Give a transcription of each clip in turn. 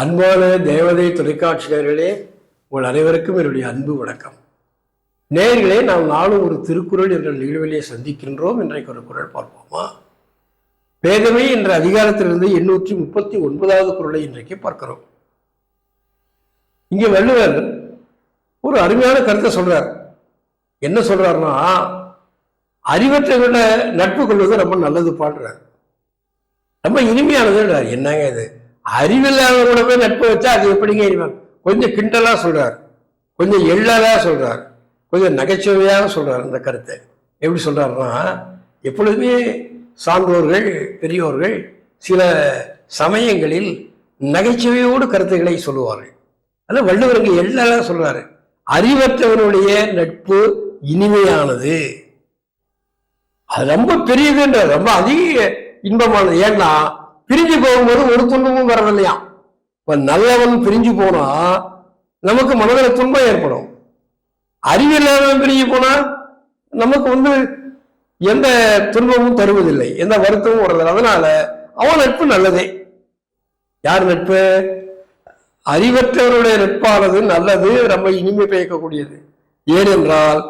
அன்பான தேவதை தொலைக்காட்சியர்களே உங்கள் அனைவருக்கும் என்னுடைய அன்பு வணக்கம். நேர்களே நாம் நாளும் ஒரு திருக்குறள் என்ற நிகழ்விலே சந்திக்கின்றோம். இன்றைக்கு ஒரு குரல் பார்ப்போமா? பேதமை என்ற அதிகாரத்திலிருந்து எண்ணூற்றி முப்பத்தி ஒன்பதாவது குரலை இன்றைக்கு பார்க்கிறோம். இங்கே வள்ளுவர் ஒரு அருமையான கருத்தை சொல்றார். என்ன சொல்றாருன்னா அறிவற்றவர்களை நட்பு கொள்வது ரொம்ப நல்லது பாடுறார் ரொம்ப இனிமையானது என்னங்க இது? அறிவில்லாதவரோட போய் நட்பு வச்சா அது எப்படிங்க இனிமேல் கொஞ்சம் கிண்டலாக சொல்கிறார் கொஞ்சம் எள்ளலாக சொல்கிறார் கொஞ்சம் நகைச்சுவையாக சொல்கிறார் இந்த கருத்தை. எப்படி சொல்கிறாருன்னா எப்பொழுதுமே சான்றோர்கள் பெரியோர்கள் சில சமயங்களில் நகைச்சுவையோடு கருத்துக்களை சொல்லுவார்கள். அதான் வள்ளுவருக்கு எள்ளலாக சொல்கிறாரு அறிவற்றவனுடைய நட்பு இனிமையானது. அது ரொம்ப பெரியதுன்ற ரொம்ப அதிக இன்பமானது. ஏன்னா பிரிஞ்சு போகும்போது ஒரு துன்பமும் வர்றதில்லையாம் இப்ப நல்லவன் பிரிஞ்சு போனா நமக்கு மனதில் துன்பம் ஏற்படும். அறிவில்லாதவன் பிரிஞ்சு போனா நமக்கு வந்து எந்த துன்பமும் தருவதில்லை எந்த வருத்தமும் வர்றதில்லை. அதனால அவன் நட்பு நல்லதே. யார் நட்பு? அறிவற்றவருடைய நட்பானது நல்லது ரொம்ப இனிமை பயக்கக்கூடியது ஏனென்றால்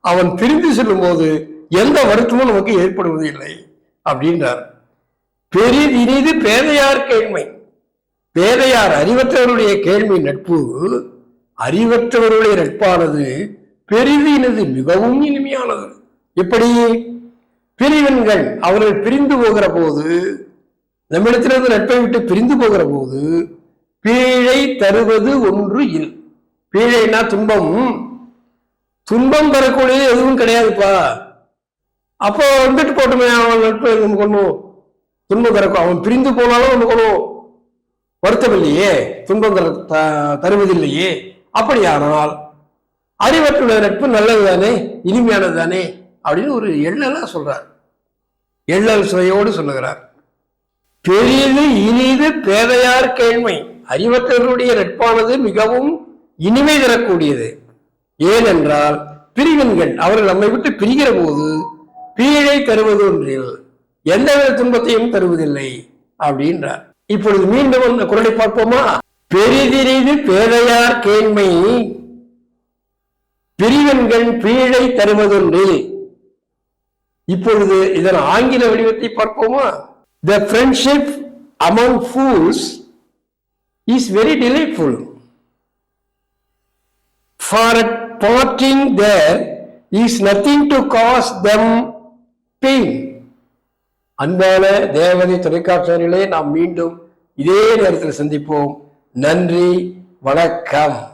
அவன் பிரிந்து செல்லும் போது எந்த வருத்தமும் நமக்கு ஏற்படுவது இல்லை அப்படின்றார். பெரிதினிது பேதையார் கேள்மை பேதையார் அறிவற்றவருடைய கேள்வி நட்பு அறிவற்றவருடைய நட்பானது பெரிதினது மிகவும் இனிமையானது. எப்படி? பிரிவின்கள் அவர்கள் பிரிந்து போகிற போது நம்மிடத்திலிருந்து நட்பை விட்டு பிரிந்து போகிற போது பீழை தருவது ஒன்று இல். பீழைனா துன்பம். துன்பம் தரக்கூடியது எதுவும் கிடையாதுப்பா. அப்போ வந்துட்டு போட்டுமே அவன் நட்பு நமக்கு ஒன்றும் துன்பம் தரக்கும் அவன் பிரிந்து போனாலும் நமக்கு ஒரு வருத்தம் இல்லையே. துன்பம் தர த- தருவதில்லையே. அப்படியானால் அறிவற்றுடைய நட்பு நல்லது தானே இனிமையானது தானே அப்படின்னு ஒரு எண்ணலாம் சொல்றார். எண்ணல் சுவையோடு சொல்லுகிறார். பெரியது இனிது பேதையார் கேள்மை. அறிவற்றவருடைய நட்பானது மிகவும் இனிமை தரக்கூடியது. ஏனென்றால் பிரிவின்கள் அவர்கள் நம்மை விட்டு பிரிகிற போது பீழை தருவது ஒன்றில் எந்தவித துன்பத்தையும் தருவதில்லை அப்படின்றார். இப்பொழுது மீண்டும் அந்த குரலை பார்ப்போமா? பெரிதிரிது பேதையார் கேண்மை பிரிவன்கள் பீழை தருவதுண்டு இப்பொழுது இதன் ஆங்கில வடிவத்தை பார்ப்போமா? The friendship among fools is very delightful for at parting there is nothing to cause them pain அன்பான தேவதை தொலைக்காட்சியர்களே நாம் மீண்டும் இதே நேரத்தில் சந்திப்போம். நன்றி வணக்கம்.